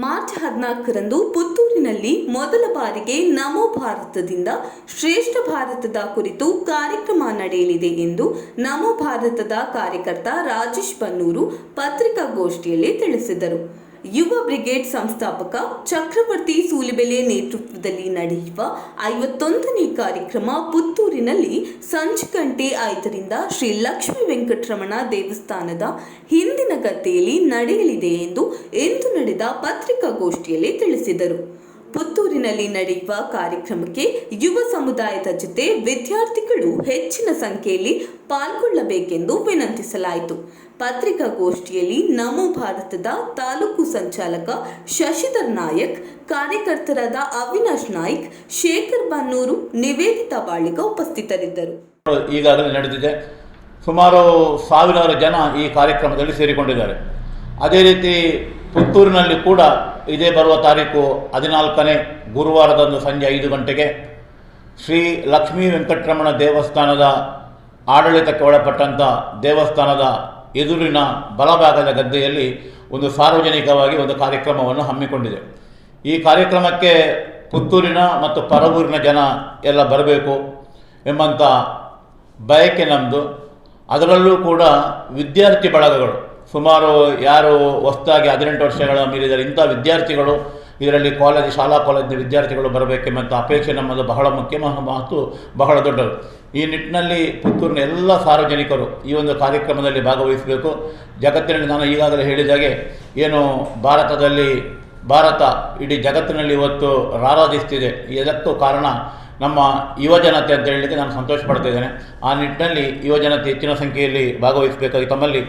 March ಹದಿನಾಲ್ಕರಂದು ಪುತ್ತೂರಿನಲ್ಲಿ ಮೊದಲ ಬಾರಿಗೆ ನಮೋ ಭಾರತದಿಂದ ಶ್ರೇಷ್ಠ ಭಾರತದ ಕುರಿತು ಕಾರ್ಯಕ್ರಮ ನಡೆಯಲಿದೆ ಎಂದು ನಮೋ ಭಾರತದ ಕಾರ್ಯಕರ್ತ ರಾಜೇಶ್ ಬನ್ನೂರು ಪತ್ರಿಕಾಗೋಷ್ಠಿಯಲ್ಲಿ ತಿಳಿಸಿದರು. ಯುವ ಬ್ರಿಗೇಡ್ ಸಂಸ್ಥಾಪಕ ಚಕ್ರವರ್ತಿ ಸೂಲಿಬೆಲೆ ನೇತೃತ್ವದಲ್ಲಿ ನಡೆಯುವ ಐವತ್ತೊಂದನೇ ಕಾರ್ಯಕ್ರಮ ಪುತ್ತೂರಿನಲ್ಲಿ ಸಂಜೆ ಗಂಟೆ ಐದರಿಂದ ಶ್ರೀ ಲಕ್ಷ್ಮೀ ವೆಂಕಟರಮಣ ದೇವಸ್ಥಾನದ ಹಿಂದಿನ ಗದ್ದೆಯಲ್ಲಿ ನಡೆಯಲಿದೆ ಎಂದು ಇಂದು ನಡೆದ ಪತ್ರಿಕಾಗೋಷ್ಠಿಯಲ್ಲಿ ತಿಳಿಸಿದರು. ಪುತ್ತೂರಿನಲ್ಲಿ ನಡೆಯುವ ಕಾರ್ಯಕ್ರಮಕ್ಕೆ ಯುವ ಸಮುದಾಯದ ಜೊತೆ ವಿದ್ಯಾರ್ಥಿಗಳು ಹೆಚ್ಚಿನ ಸಂಖ್ಯೆಯಲ್ಲಿ ಪಾಲ್ಗೊಳ್ಳಬೇಕೆಂದು ವಿನಂತಿಸಲಾಯಿತು. ಪತ್ರಿಕಾಗೋಷ್ಠಿಯಲ್ಲಿ ನಮೋ ಭಾರತದ ತಾಲೂಕು ಸಂಚಾಲಕ ಶಶಿಧರ್ ನಾಯಕ್, ಕಾರ್ಯಕರ್ತರಾದ ಅವಿನಾಶ್ ನಾಯ್ಕ್, ಶೇಖರ್ ಬನ್ನೂರು, ನಿವೇದಿತಾ ಬಾಳಿಗ ಉಪಸ್ಥಿತರಿದ್ದರು. ಈಗಾಗಲೇ ನಡೆದಿದೆ. ಸುಮಾರು ಸಾವಿರಾರು ಜನ ಈ ಕಾರ್ಯಕ್ರಮದಲ್ಲಿ ಸೇರಿಕೊಂಡಿದ್ದಾರೆ. ಅದೇ ರೀತಿ ಪುತ್ತೂರಿನಲ್ಲಿ ಕೂಡ ಇದೇ ಬರುವ ತಾರೀಕು ಹದಿನಾಲ್ಕನೇ ಗುರುವಾರದಂದು ಸಂಜೆ ಐದು ಗಂಟೆಗೆ ಶ್ರೀ ಲಕ್ಷ್ಮೀ ವೆಂಕಟರಮಣ ದೇವಸ್ಥಾನದ ಆಡಳಿತಕ್ಕೆ ಒಳಪಟ್ಟಂಥ ದೇವಸ್ಥಾನದ ಎದುರಿನ ಬಲಭಾಗದ ಗದ್ದೆಯಲ್ಲಿ ಒಂದು ಸಾರ್ವಜನಿಕವಾಗಿ ಒಂದು ಕಾರ್ಯಕ್ರಮವನ್ನು ಹಮ್ಮಿಕೊಂಡಿದೆ. ಈ ಕಾರ್ಯಕ್ರಮಕ್ಕೆ ಪುತ್ತೂರಿನ ಮತ್ತು ಪರವೂರಿನ ಜನ ಎಲ್ಲ ಬರಬೇಕು ಎಂಬಂಥ ಬಯಕೆ ನಮ್ಮದು ಅದರಲ್ಲೂ ಕೂಡ ವಿದ್ಯಾರ್ಥಿ ಬಳಗಗಳು ಸುಮಾರು ಯಾರು ಹೊಸದಾಗಿ ಹದಿನೆಂಟು ವರ್ಷಗಳ ಮೀರಿದರೆ ಇಂಥ ವಿದ್ಯಾರ್ಥಿಗಳು ಇದರಲ್ಲಿ ಕಾಲೇಜ್ ಶಾಲಾ ಕಾಲೇಜಿನ ವಿದ್ಯಾರ್ಥಿಗಳು ಬರಬೇಕೆಂಬಂಥ ಅಪೇಕ್ಷೆ ನಮ್ಮದು ಬಹಳ ಮುಖ್ಯ. ಮಾತು ಬಹಳ ದೊಡ್ಡದು. ಈ ನಿಟ್ಟಿನಲ್ಲಿ ಪುತ್ತೂರಿನ ಎಲ್ಲ ಸಾರ್ವಜನಿಕರು ಈ ಒಂದು ಕಾರ್ಯಕ್ರಮದಲ್ಲಿ ಭಾಗವಹಿಸಬೇಕು. ಜಗತ್ತಿನಲ್ಲಿ ನಾನು ಈಗಾಗಲೇ ಹೇಳಿದಾಗೆ ಏನು ಭಾರತದಲ್ಲಿ, ಭಾರತ ಇಡೀ ಜಗತ್ತಿನಲ್ಲಿ ಇವತ್ತು ರಾರಾಧಿಸ್ತಿದೆ ಇದಕ್ಕೂ ಕಾರಣ ನಮ್ಮ ಯುವಜನತೆ ಅಂತ ಹೇಳಲಿಕ್ಕೆ ನಾನು ಸಂತೋಷ ಪಡ್ತಾ ಇದ್ದೇನೆ. ಆ ನಿಟ್ಟಿನಲ್ಲಿ ಯುವಜನತೆ ಹೆಚ್ಚಿನ ಸಂಖ್ಯೆಯಲ್ಲಿ ಭಾಗವಹಿಸಬೇಕಾಗಿ ತಮ್ಮಲ್ಲಿ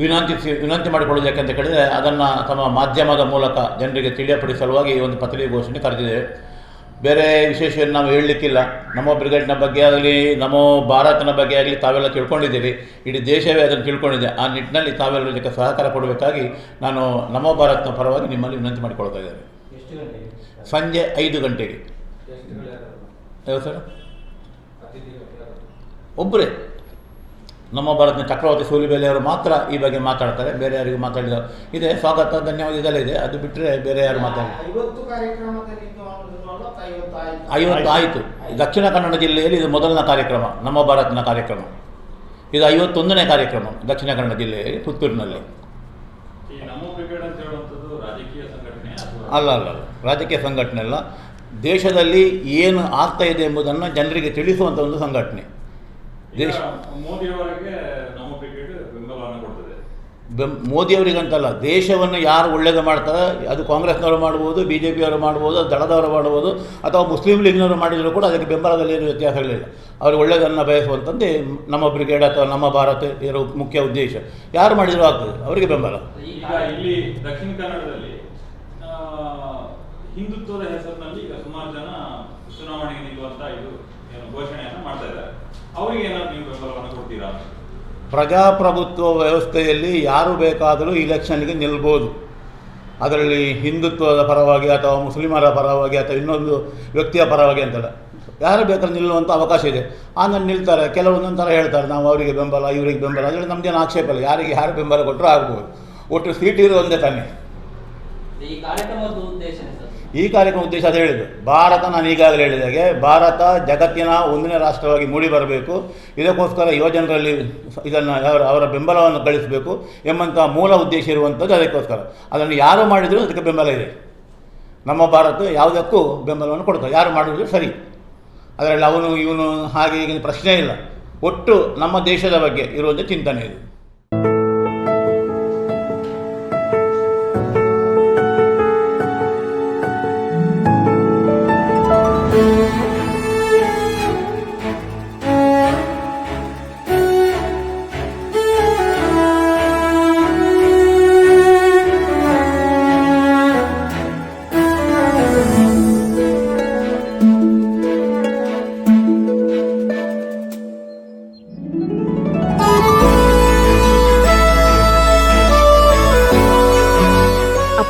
ವಿನಂತಿಸಿ ವಿನಂತಿ ಮಾಡಿಕೊಳ್ಳೋದು ಅಂತ ಕೇಳಿದರೆ ಅದನ್ನು ತಮ್ಮ ಮಾಧ್ಯಮದ ಮೂಲಕ ಜನರಿಗೆ ತಿಳಿಯಪಡಿಸಲುವಾಗಿ ಈ ಒಂದು ಪತ್ರಿಕೆ ಘೋಷಣೆ ಕರೆದಿದ್ದೇವೆ ಬೇರೆ ವಿಶೇಷ ಏನು ನಾವು ಹೇಳಲಿಕ್ಕಿಲ್ಲ. ನಮ್ಮ ಬ್ರಿಗೇಡ್ನ ಬಗ್ಗೆ ಆಗಲಿ ನಮೋ ಭಾರತನ ಬಗ್ಗೆ ಆಗಲಿ ತಾವೆಲ್ಲ ತಿಳ್ಕೊಂಡಿದ್ದೀರಿ. ಇಡೀ ದೇಶವೇ ಅದನ್ನು ತಿಳ್ಕೊಂಡಿದೆ. ಆ ನಿಟ್ಟಿನಲ್ಲಿ ತಾವೆಲ್ಲ ಇದಕ್ಕೆ ಸಹಕಾರ ಕೊಡಬೇಕಾಗಿ ನಾನು ನಮೋ ಭಾರತ್ನ ಪರವಾಗಿ ನಿಮ್ಮಲ್ಲಿ ವಿನಂತಿ ಮಾಡಿಕೊಳ್ತಾ ಇದ್ದೇನೆ. ಸಂಜೆ ಐದು ಗಂಟೆಗೆ. ಸರ್? ಒಬ್ಬರೇ ನಮ್ಮ ಭಾರತದ ಚಕ್ರವರ್ತಿ ಸೂಲಿಬೇಲೆಯವರು ಮಾತ್ರ ಈ ಬಗ್ಗೆ ಮಾತಾಡ್ತಾರೆ ಬೇರೆ ಯಾರಿಗೂ ಮಾತಾಡಿದ ಇದೆ ಸ್ವಾಗತ ಧನ್ಯವಾದ ಇದೆಲ್ಲ ಇದೆ. ಅದು ಬಿಟ್ಟರೆ ಬೇರೆ ಯಾರು ಮಾತಾಡಿ ಐವತ್ತು ಆಯ್ತು. ಆಯಿತು. ದಕ್ಷಿಣ ಕನ್ನಡ ಜಿಲ್ಲೆಯಲ್ಲಿ ಇದು ಮೊದಲನೇ ಕಾರ್ಯಕ್ರಮ ನಮ್ಮ ಭಾರತನ ಕಾರ್ಯಕ್ರಮ. ಇದು ಐವತ್ತೊಂದನೇ ಕಾರ್ಯಕ್ರಮ ದಕ್ಷಿಣ ಕನ್ನಡ ಜಿಲ್ಲೆಯಲ್ಲಿ ಪುತ್ತೂರಿನಲ್ಲಿ. ಈ ನಮೋ ಅಂತ ಹೇಳುವಂಥದ್ದು ರಾಜಕೀಯ ಸಂಘಟನೆ ಅಲ್ಲ ಅಲ್ಲ ಅಲ್ಲ. ರಾಜಕೀಯ ಸಂಘಟನೆ ಅಲ್ಲ. ದೇಶದಲ್ಲಿ ಏನು ಆಗ್ತಾ ಇದೆ ಎಂಬುದನ್ನು ಜನರಿಗೆ ತಿಳಿಸುವಂಥ ಒಂದು ಸಂಘಟನೆ. ದೇಶ ಮೋದಿ ಅವರಿಗಂತಲ್ಲ ದೇಶವನ್ನು ಯಾರು ಒಳ್ಳೇದು ಮಾಡ್ತಾರೆ ಅದು ಕಾಂಗ್ರೆಸ್ನವರು ಮಾಡ್ಬೋದು ಬಿ ಜೆ ಪಿಯವರು ಮಾಡ್ಬೋದು ದಳದವರು ಮಾಡ್ಬೋದು ಅಥವಾ ಮುಸ್ಲಿಂ ಲೀಗ್ನವರು ಮಾಡಿದರೂ ಕೂಡ ಅದಕ್ಕೆ ಬೆಂಬಲದಲ್ಲಿ ಏನು ವ್ಯತ್ಯಾಸಗಳಿಲ್ಲ. ಅವರು ಒಳ್ಳೆಯದನ್ನು ಬಯಸುವಂತಂದು ನಮ್ಮ ಬ್ರಿಗೇಡ್ ಅಥವಾ ನಮ್ಮ ಭಾರತ ಇರೋ ಮುಖ್ಯ ಉದ್ದೇಶ. ಯಾರು ಮಾಡಿದರೂ ಆಗ್ತದೆ ಅವರಿಗೆ ಬೆಂಬಲ. ಇಲ್ಲಿ ದಕ್ಷಿಣ ಕನ್ನಡದಲ್ಲಿ ಹಿಂದುತ್ವದ ಹೆಸರಿನಲ್ಲಿ ಈಗ ಸುಮಾರು ಜನ ಚುನಾವಣೆಗೆ ನಿಲ್ಲುವಂತ ಇದು ಏನು ಘೋಷಣೆಯನ್ನ ಮಾಡ್ತಾ ಇದ್ದಾರೆ. ಅವರಿಗೆ ಏನಾದ್ರು ನೀವು ಬೆಂಬಲವನ್ನು ಕೊಡ್ತೀರಾ? ಪ್ರಜಾಪ್ರಭುತ್ವ ವ್ಯವಸ್ಥೆಯಲ್ಲಿ ಯಾರು ಬೇಕಾದರೂ ಇಲೆಕ್ಷನ್ಗೆ ನಿಲ್ಬೋದು. ಅದರಲ್ಲಿ ಹಿಂದುತ್ವದ ಪರವಾಗಿ ಅಥವಾ ಮುಸ್ಲಿಮರ ಪರವಾಗಿ ಅಥವಾ ಇನ್ನೊಂದು ವ್ಯಕ್ತಿಯ ಪರವಾಗಿ ಅಂತಲ್ಲ. ಯಾರು ಬೇಕಾದ್ರೂ ನಿಲ್ಲುವಂಥ ಅವಕಾಶ ಇದೆ. ಆಮೇಲೆ ನಿಲ್ತಾರೆ ಕೆಲವೊಂದೊಂದು ಥರ ಹೇಳ್ತಾರೆ ನಾವು ಅವರಿಗೆ ಬೆಂಬಲ ಇವರಿಗೆ ಬೆಂಬಲ. ಅದರಲ್ಲಿ ನಮ್ಮದೇನು ಆಕ್ಷೇಪ ಇಲ್ಲ. ಯಾರಿಗೆ ಯಾರು ಬೆಂಬಲ ಕೊಟ್ಟರೆ ಆಗ್ಬೋದು. ಒಟ್ಟು ಸೀಟ್ ಇರೋ ಒಂದೇ ತಾನೇ. ಈ ಕಾರ್ಯಕ್ರಮದ ಉದ್ದೇಶ ಈ ಕಾರ್ಯಕ್ರಮ ಉದ್ದೇಶ ಅದು ಹೇಳಿದ್ದು ಭಾರತ ನಾನು ಈಗಾಗಲೇ ಹೇಳಿದಾಗೆ, ಭಾರತ ಜಗತ್ತಿನ ಒಂದನೇ ರಾಷ್ಟ್ರವಾಗಿ ಮೂಡಿ ಬರಬೇಕು. ಇದಕ್ಕೋಸ್ಕರ ಯುವಜನರಲ್ಲಿ ಇದನ್ನು ಅವರ ಅವರ ಬೆಂಬಲವನ್ನು ಗಳಿಸಬೇಕು ಎಂಬಂಥ ಮೂಲ ಉದ್ದೇಶ ಇರುವಂಥದ್ದು ಅದಕ್ಕೋಸ್ಕರ. ಅದನ್ನು ಯಾರು ಮಾಡಿದರೂ ಅದಕ್ಕೆ ಬೆಂಬಲ ಇದೆ. ನಮ್ಮ ಭಾರತ ಯಾವುದಕ್ಕೂ ಬೆಂಬಲವನ್ನು ಕೊಡ್ತಾರೆ ಯಾರು ಮಾಡಿದ್ರು ಸರಿ. ಅದರಲ್ಲಿ ಅವನು, ಇವನು ಹಾಗೆ ಈಗಿನ ಪ್ರಶ್ನೆ ಇಲ್ಲ. ಒಟ್ಟು ನಮ್ಮ ದೇಶದ ಬಗ್ಗೆ ಇರುವಂಥ ಚಿಂತನೆ ಇದು.